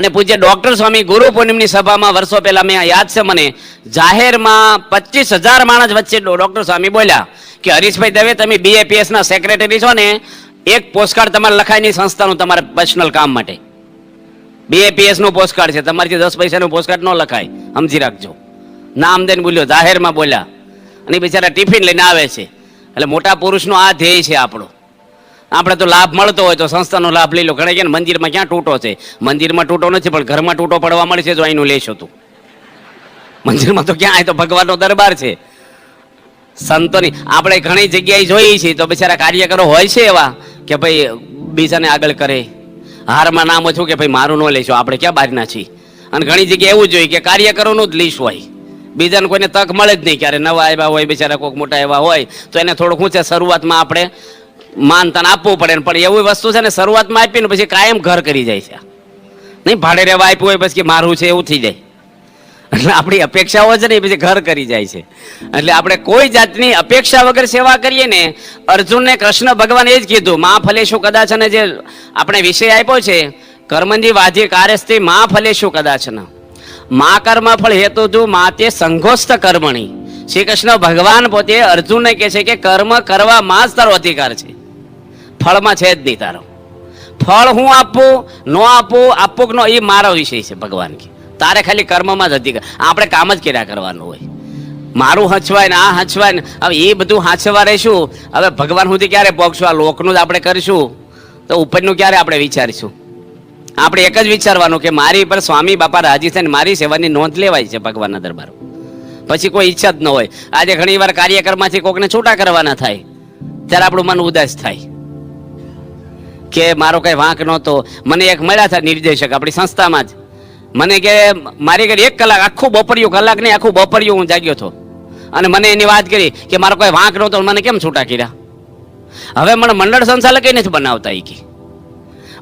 અને પૂજ્ય ડોક્ટર સ્વામી ગુરુ પૂર્ણિમની સભામાં વર્ષો પહેલા મેં યાદ છે મને, જાહેરમાં પચીસ હજાર માણસ વચ્ચે ડૉક્ટર સ્વામી બોલ્યા કે, હરીશભાઈ દવે, તમે બીએપીએસ ના સેક્રેટરી છો ને, એક પોસ્ટકાર્ડ તમારે લખાય નહીં સંસ્થાનું તમારા પર્સનલ કામ માટે. બીએપીએસનું પોસ્ટકાર્ડ છે તમારીથી દસ પૈસાનું પોસ્ટકાર્ડ ન લખાય, સમજી રાખજો. નામ દઈને બોલ્યો, જાહેરમાં બોલ્યા. અને બિચારા ટિફિન લઈને આવે છે. એટલે મોટા પુરુષનો આ ધ્યેય છે આપણો. આપણે તો લાભ મળતો હોય તો સંસ્થાનો લાભ લઈ લો. ઘણા કે મંદિરમાં ક્યાં તૂટો છે? મંદિરમાં તૂટો નથી, પણ ઘરમાં તૂટો પડવા મળે છે જો અહીંનું લેશો તું. મંદિરમાં તો ક્યાં? તો ભગવાનનો દરબાર છે. સંતોની, આપણે ઘણી જગ્યાએ જોઈએ છીએ, તો બિચારા કાર્યકરો હોય છે એવા કે ભાઈ બીજાને આગળ કરે. હારમાં નામ ઓછું કે ભાઈ મારું ન લેશો, આપણે ક્યાં બહારના છીએ? અને ઘણી જગ્યાએ એવું જોઈએ કે કાર્યકરોનું જ લીશ હોય. બીજાને કોઈને તક મળે જ નહીં, ક્યારે નવા આવ્યા હોય, બિચારા કોઈક મોટા એવા હોય, તો એને થોડુંક ઊંચે શરૂઆતમાં આપણે માનતાન આપવું પડે ને, પણ એવી વસ્તુ છે ને, શરૂઆતમાં આપીને પછી કાયમ ઘર કરી જાય છે. નહીં, ભાડે રહેવા આપ્યું હોય પછી મારું છે, એવું થઈ જાય. એટલે આપણી અપેક્ષાઓ છે ને એ પછી ઘર કરી જાય છે. એટલે આપણે કોઈ જાતની અપેક્ષા વગર સેવા કરીએ ને, અર્જુનને કૃષ્ણ ભગવાન એ જ કીધું, મા ફલેશું કદાચ ને જે આપણે વિષય આપ્યો છે, કર્મંજી વાધી કાર્યસ્થિ મા ફલેશું કદાચ મા કર્મ ફળ હેતુ જો મા તે સંઘોસ્થ કર્મણી. શ્રી કૃષ્ણ ભગવાન પોતે અર્જુનને કહે છે કે કર્મ કરવામાં જ તારો અધિકાર છે. ફળમાં છે જ નહીં તારો. ફળ હું આપું, ન આપું આપું કે ન, એ મારો વિષય છે ભગવાન કે. તારે ખાલી કર્મમાં જ અધિકાર આપણે કામ જ કર્યા કરવાનું હોય. મારું હચવાય ને આ હચવાય ને, હવે એ બધું હાંચવા રહીશું. હવે ભગવાન સુધી ક્યારે પહોંચશું? આ લોકનું જ આપણે કરીશું. તો ઉપરનું ક્યારે આપણે વિચારીશું? આપણે એક જ વિચારવાનું કે મારી પર સ્વામી બાપા રાજી થઈને મારી સેવાની નોંધ લેવાય છે ભગવાનના દરબાર. પછી કોઈ ઈચ્છા જ ન હોય. આજે ઘણી વાર કાર્યક્રમમાંથી કોકને છૂટા કરવાના થાય. ત્યારે આપણું મન ઉદાસ થાય. કે મારો કઈ વાંક નહોતો. મને એક મળ્યા હતા નિર્દેશક આપણી સંસ્થામાં જ. મને કે, મારી ઘરે એક કલાક, આખું બપોરિયું કલાક નહીં, આખું બપોરિયું હું જાગ્યો હતો. અને મને એની વાત કરી કે, મારો કોઈ વાંક નહોતો મને કેમ છૂટા કર્યા? હવે મને મંડળ સંચાલક નથી બનાવતા એ કે.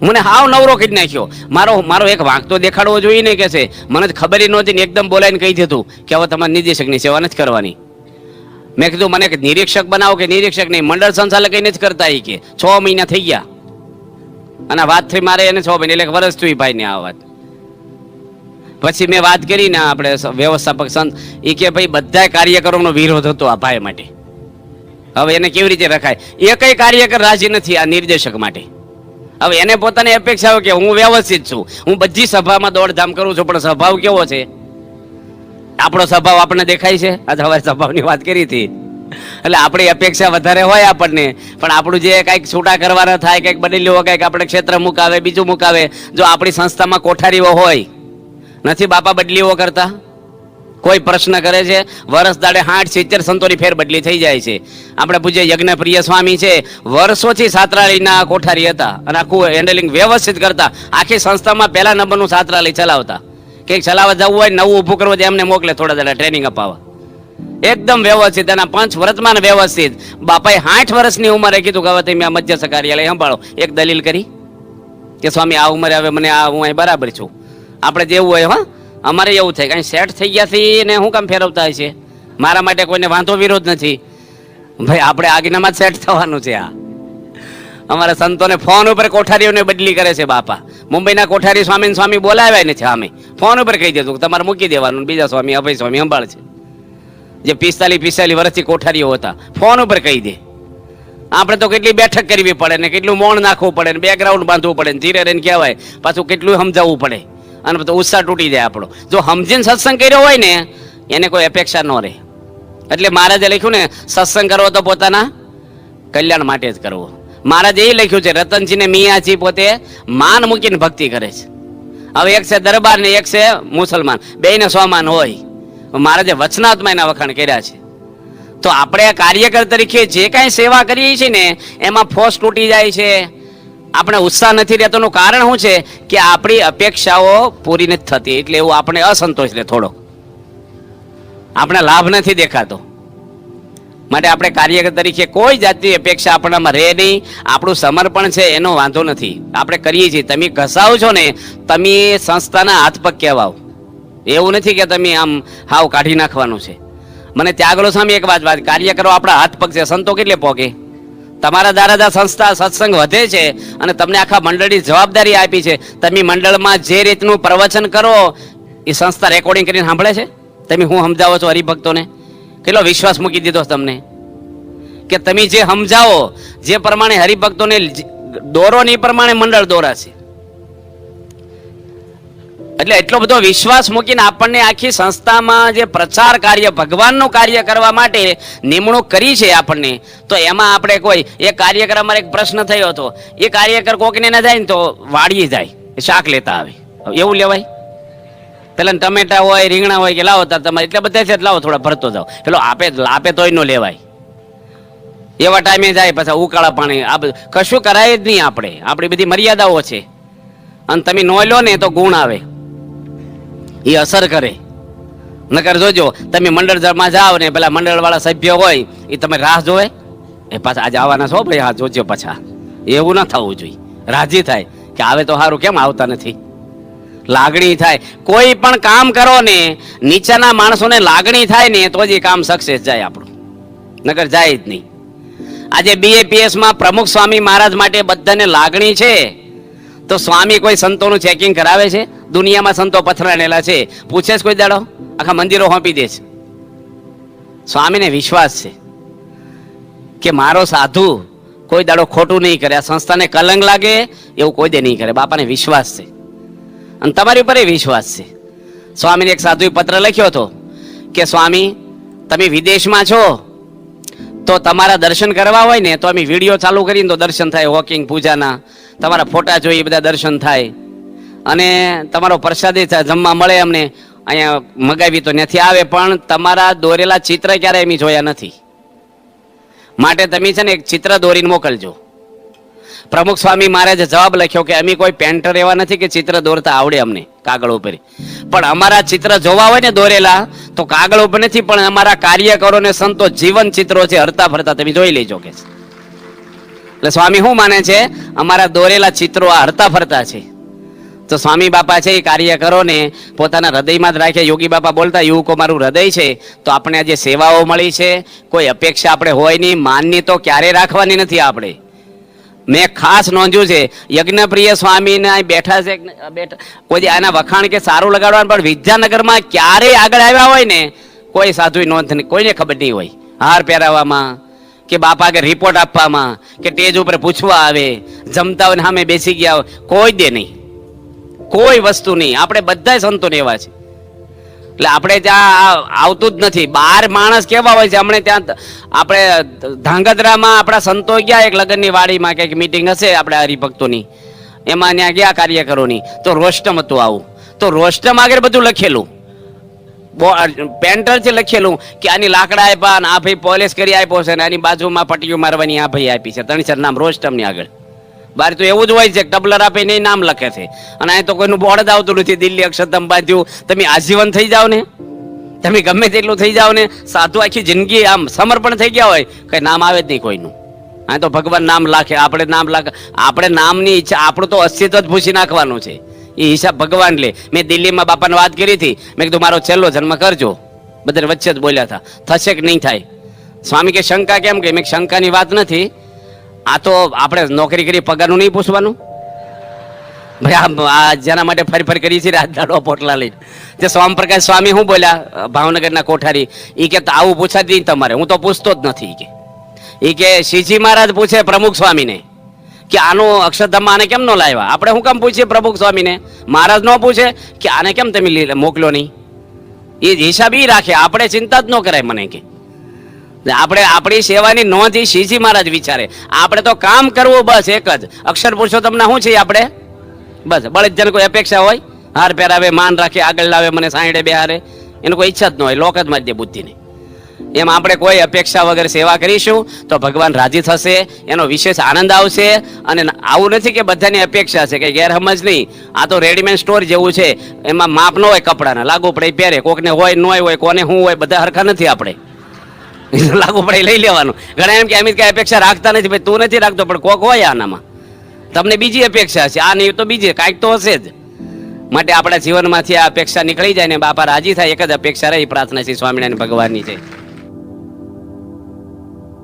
મને હાવ નવરો કરી નાખ્યો. મારો મારો એક વાંક તો દેખાડવો જોઈએ ને કે છે. મને ખબર ય નહોતી ને એકદમ બોલાવીને કહી દીધું કે, હવે તમારે નિર્દેશકની સેવા નથી કરવાની. મેં કીધું, મને નિરીક્ષક બનાવો કે નિરીક્ષક નહીં, મંડળ સંચાલક નથી કરતા એ કે. છ મહિના થઈ ગયા. અને આ વાત થઈ, મારે એને છ મહિને એટલે વરસ વર્ષ થયું ઈ ભાઈને આ વાત. પછી મેં વાત કરી ને આપણે વ્યવસ્થાપક સંત એ કે ભાઈ, બધા કાર્યકરોનો વિરોધ હતો આ ભાઈ માટે. હવે એને કેવી રીતે રખાય? એ કઈ કાર્યકર રાજી નથી આ નિર્દેશક માટે. હવે એને પોતાની અપેક્ષા હોય કે હું વ્યવસ્થિત છું. હું બધી સભામાં દોડધામ કરું છું, પણ સ્વભાવ કેવો છે? આપણો સ્વભાવ આપણને દેખાય છે? આજે હવે સ્વભાવની વાત કરી હતી. એટલે આપણી અપેક્ષા વધારે હોય આપણને. પણ આપણું જે કંઈક છૂટા કરવાના થાય, કંઈક હોય, કંઈક આપણે ક્ષેત્ર મુકાવે, બીજું મુકાવે, જો આપણી સંસ્થામાં કોઠારીઓ હોય, નથી બાપા બદલીઓ કરતા? કોઈ પ્રશ્ન કરે છે? વર્ષ દાડે હાઠ, સિત્તેર સંતોની ફેર બદલી થઈ જાય છે. આપણે પૂજ્ય યજ્ઞપ્રિય સ્વામી છે, વર્ષોથી સાત્રાલયના કોઠારી હતા અને આખું હેન્ડલિંગ વ્યવસ્થિત કરતા. આખી સંસ્થામાં પહેલા નંબરનું સાત્રાલય ચલાવતા. કંઈક ચલાવવા જવું હોય નવું ઊભું કરવું એમને મોકલે, થોડા દાડા ટ્રેનિંગ અપાવવા. એકદમ વ્યવસ્થિત એના પંચ વર્તમાન વ્યવસ્થિત. બાપાએ સાઠ વર્ષની ઉંમરે કીધું કે હવે તમે આ મધ્ય કાર્યાલય સંભાળો. એક દલીલ કરી કે સ્વામી, આ ઉંમરે હવે મને આ હું અહીં બરાબર છું. આપણે જેવું હોય, હા, અમારે એવું થાય. કાંઈ સેટ થઈ ગયા છે ને હું કામ ફેરવતા છે મારા માટે કોઈને વાંધો વિરોધ નથી. ભાઈ, આપણે આજ્ઞામાં સેટ થવાનું છે આ. અમારા સંતોને ફોન ઉપર કોઠારીઓને બદલી કરે છે બાપા. મુંબઈના કોઠારી સ્વામી સ્વામી બોલાવ્યા નથી અમે. ફોન ઉપર કહી દેતું તમારે મૂકી દેવાનું બીજા સ્વામી, અભય સ્વામી સંભાળ છે જે પિસ્તાલીસ પિસ્તાલીસ વર્ષથી કોઠારીઓ હતા. ફોન ઉપર કહી દે. આપણે તો કેટલી બેઠક કરવી પડે ને કેટલું મોણ નાખવું પડે ને બેકગ્રાઉન્ડ બાંધવું પડે ને ધીરે રહીને કહેવાય, પાછું કેટલું સમજાવવું પડે. અને તો ઉત્સાહ તૂટી જાય આપણો. જો સમજીને સત્સંગ કર્યો હોય ને, એને કોઈ અપેક્ષા ન રહે. એટલે મહારાજે લખ્યું ને, સત્સંગ કરવો તો પોતાના કલ્યાણ માટે જ કરવો. મહારાજે એ લખ્યું છે, રતનજીને મિયાજી પોતે માન મૂકીને ભક્તિ કરે છે. હવે એક છે દરબાર ને એક છે મુસલમાન. બેયને સ્વમાન હોય. મહારાજે વચનાત્મા એના વખાણ કર્યા છે. તો આપણે કાર્યકર તરીકે જે કાંઈ સેવા કરીએ છીએ ને, એમાં ફોસ તૂટી જાય છે. આપણે ઉત્સાહ નથી રહેતોનું કારણ શું છે કે આપણી અપેક્ષાઓ પૂરી નથી થતી, એટલે એવું આપણે અસંતોષ રહે થોડો આપણે લાભ નથી દેખાતો. માટે આપણે કાર્યકર તરીકે કોઈ જાતની અપેક્ષા આપણામાં રહે નહીં. આપણું સમર્પણ છે, એનો વાંધો નથી. આપણે કરીએ છીએ. તમે ઘસાવો છો ને, તમે સંસ્થાના હાથ પગ કહેવાઓ. એવું નથી કે તમે આમ હાવ કાઢી નાખવાનું છે. મને ત્યાગલો સામે એક વાત વાત, કાર્ય કરો, આપણા હાથ પગ છે સંતો કેટલે પોગે? તમારા દ્વારા સંસ્થા સત્સંગ વધે છે અને તમને આખા મંડળની જવાબદારી આપી છે. તમે મંડળમાં જે રીતનું પ્રવચન કરો, એ સંસ્થા રેકોર્ડિંગ કરીને સાંભળે છે? તમે હું સમજાવો છો હરિભક્તોને? કેટલો વિશ્વાસ મૂકી દીધો તમને? કે તમે જે સમજાવો, જે પ્રમાણે હરિભક્તોને દોરો ને એ પ્રમાણે મંડળ દોરાશે. એટલે એટલો બધો વિશ્વાસ મૂકીને આપણને આખી સંસ્થામાં જે પ્રચાર કાર્ય, ભગવાનનું કાર્ય કરવા માટે નિમણૂક કરી છે આપણને. તો એમાં આપણે કોઈ એ કાર્યકર અમારે એક પ્રશ્ન થયો હતો. એ કાર્યકર કોકને ના જાય ને તો વાળી જાય શાક લેતા આવે. એવું લેવાય? પેલા ટમેટા હોય, રીંગણા હોય કે લાવો તમારે, એટલે બધા છે લાવો, થોડા ભરતો જાઓ. પેલો આપે આપે તોય નો લેવાય. એવા ટાઈમે જાય પાછા ઉકાળા પાણી, આ કશું કરાય જ નહીં આપણે. આપણી બધી મર્યાદાઓ છે. અને તમે નો લો ને તો ગુણ આવે. એ અસર કરે. નકર જોજો, તમે મંડળમાં જાઓ ને પેલા મંડળ વાળા સભ્ય હોય એ તમે રાહ જોવે? એ પાછા આજે આવવાના છો ભાઈ, હા, જોજો પાછા. એવું ના થવું જોઈએ. રાજી થાય કે આવે તો સારું કેમ આવતા નથી? લાગણી થાય. કોઈ પણ કામ કરો ને, નીચેના માણસોને લાગણી થાય ને, તો જ એ કામ સક્સેસ જાય આપણું. નકર જાય જ નહીં. આજે બીએપીએસમાં પ્રમુખ સ્વામી મહારાજ માટે બધાને લાગણી છે. તો સ્વામી કોઈ સંતોનું ચેકિંગ કરાવે છે? દુનિયામાં સંતો પથરાણેલા છે. પૂછે છે કોઈ દાડો? આખા મંદિરો હોંપી દે છે. સ્વામીને વિશ્વાસ છે કે મારો સાધુ કોઈ દાડો ખોટું નહીં કરે. આ સંસ્થાને કલંક લાગે, એવું કોઈ દે નહીં કરે. બાપાને વિશ્વાસ છે. અને તમારી ઉપર એ વિશ્વાસ છે. સ્વામીને એક સાધુએ પત્ર લખ્યો હતો કે, સ્વામી, તમે વિદેશમાં છો, તો તમારા દર્શન કરવા હોય ને, તો અમે વીડિયો ચાલુ કરીને તો દર્શન થાય. વોકિંગ, પૂજાના, તમારા ફોટા જોઈએ બધા દર્શન થાય. અને તમારો પ્રસાદી જમવા મળે અમને. અહીંયા મગાવી તો નથી આવે, પણ તમારા દોરેલા ચિત્ર ક્યારે એમ જોયા નથી. માટે તમે છે ને એક ચિત્ર દોરીને મોકલજો. પ્રમુખ સ્વામી મહારાજે જવાબ લખ્યો કે અમે કોઈ પેન્ટર એવા નથી કે ચિત્ર દોરતા આવડે અમને કાગળ ઉપર. પણ અમારા ચિત્ર જોવા હોય ને દોરેલા, તો કાગળ ઉપર નથી, પણ અમારા કાર્યકરો ને સંતો જીવન ચિત્રો છે, હરતા ફરતા તમે જોઈ લેજો કે એટલે સ્વામી શું માને છે? અમારા દોરેલા ચિત્રો આ હરતા ફરતા છે. તો સ્વામી બાપા છે એ કાર્ય કરો ને, પોતાના હૃદયમાં જ રાખે. યોગી બાપા બોલતા યુવકો મારું હૃદય છે? તો આપણે આજે સેવાઓ મળી છે. કોઈ અપેક્ષા આપણે હોય નહીં. માનની તો ક્યારે રાખવાની નથી આપણે. મેં ખાસ નોંધ્યું છે, યજ્ઞપ્રિય સ્વામીને બેઠા છે બેઠા કોઈ આના વખાણ કે સારું લગાડવાનું, પણ વિદ્યાનગરમાં ક્યારેય આગળ આવ્યા હોય ને, કોઈ સાધુ નોંધ નહીં કોઈને ખબર નહીં હોય. હાર પહેરાવવામાં કે બાપા કે રિપોર્ટ આપવામાં, કે ટેજ ઉપર પૂછવા આવે, જમતા હોય ને સામે બેસી ગયા હોય, કોઈ દે નહીં. કોઈ વસ્તુ નહીં. આપણે બધા સંતો એવા છે એટલે આપણે ત્યાં આવતું જ નથી. બાર માણસ કેવા હોય છે? હમણે ત્યાં આપણે ધાંગધ્રામાં આપણા સંતો ગયા, એક લગ્નની વાડીમાં કંઈક મીટિંગ હશે આપણે હરિભક્તોની. એમાં ત્યાં ગયા કાર્યકરોની. તો રોસ્ટમ હતું આવું. તો રોસ્ટમ આગળ બધું લખેલું. પેન્ટર છે લખેલું કે આની લાકડા આપ્યા આ ભાઈ પોલિશ કરી આપ્યો છે ને આની બાજુમાં પટ્ટીઓ મારવાની આ ભાઈ આપી છે. ત્રણ ચાર નામ રોસ્ટમની આગળ. બાર તો એવું જ હોય છે ટબલર આપે નહીં નામ લખે છે. અને અહીં તો કોઈનું બોર્ડ જ આવતું નથી, દિલ્હી અક્ષરધામ બાંધ્યું તમે આજીવન થઈ જાઓ ને. તમે ગમે તેટલું થઈ જાઓ ને, સાધુ આખી જિંદગી આમ સમર્પણ થઈ ગયા હોય, કઈ નામ આવે જ નહીં કોઈનું. અહીં તો ભગવાન નામ લાખે, આપણે નામ લાખ, આપણે નામની ઈચ્છા, આપણું તો અસ્તિત્વ જ ભૂસી નાખવાનું છે. એ હિસાબ ભગવાન લે. મેં દિલ્હીમાં બાપાને વાત કરી હતી. મેં કીધું, મારો છેલ્લો જન્મ કરજો. બધા વચ્ચે જ બોલ્યા હતા. થશે કે નહીં થાય? સ્વામી કે, શંકા કેમ? કે, મેં શંકાની વાત નથી. આ તો આપણે નોકરી કરી પગારનું નહીં પૂછવાનું. ભાઈ, આ- જેના માટે ફરી ફરી કરી છે રાત દાડો પોટલા લઈને. તે સ્વામપ્રકાશ સ્વામી શું બોલ્યા? ભાવનગરના કોઠારી. એ કે આવું પૂછાતી નહીં તમારે. હું તો પૂછતો જ નથી કે. એ કે શ્રીજી મહારાજ પૂછે પ્રમુખ સ્વામીને કે આનું અક્ષરધામમાં આને કેમ ન લાવ્યા? આપણે શું કામ પૂછીએ પ્રમુખ સ્વામીને? મહારાજ ન પૂછે કે આને કેમ તમે લી- મોકલ્યો નહીં? એ હિસાબ એ રાખે. આપણે ચિંતા જ ન કરાય મને કે. આપણે આપણી સેવાની નોંધ એ શ્રીજી મહારાજ વિચારે. આપણે તો કામ કરવું બસ એક જ. અક્ષર પુરુષોત્તમના શું છે આપણે? બસ બળદજન કોઈ અપેક્ષા હોય? હાર પહેરાવે, માન રાખે, આગળ લાવે, મને સાંઈડે બેહારે. એનું કોઈ ઈચ્છા જ ન હોય, લોક જ માધ્ય બુદ્ધિને. એમ આપણે કોઈ અપેક્ષા વગર સેવા કરીશું તો ભગવાન રાજી થશે, એનો વિશેષ આનંદ આવશે અને આવું નથી કે બધાની અપેક્ષા છે કે ગેરસમજ નહીં. આ તો રેડીમેડ સ્ટોર જેવું છે. એમાં માપ ન હોય કપડાના, લાગુ પડે પહેરે. કોકને હોય, ન હોય, કોને શું હોય, બધા હરખા નથી આપણે. લાગુ પડે, લઈ લેવાનું. ઘણા એમ કે અમિત કઈ અપેક્ષા રાખતા નથી, ભાઈ તું નથી રાખતો, પણ કોક હોય આનામાં. તમને બીજી અપેક્ષા છે આ નહીં તો બીજી, કાંઈક તો હશે જ. માટે આપણા જીવનમાંથી આ અપેક્ષા નીકળી જાય ને, બાપા રાજી થાય, એક જ અપેક્ષા રહી પ્રાર્થના છે સ્વામિનારાયણ ભગવાનની છે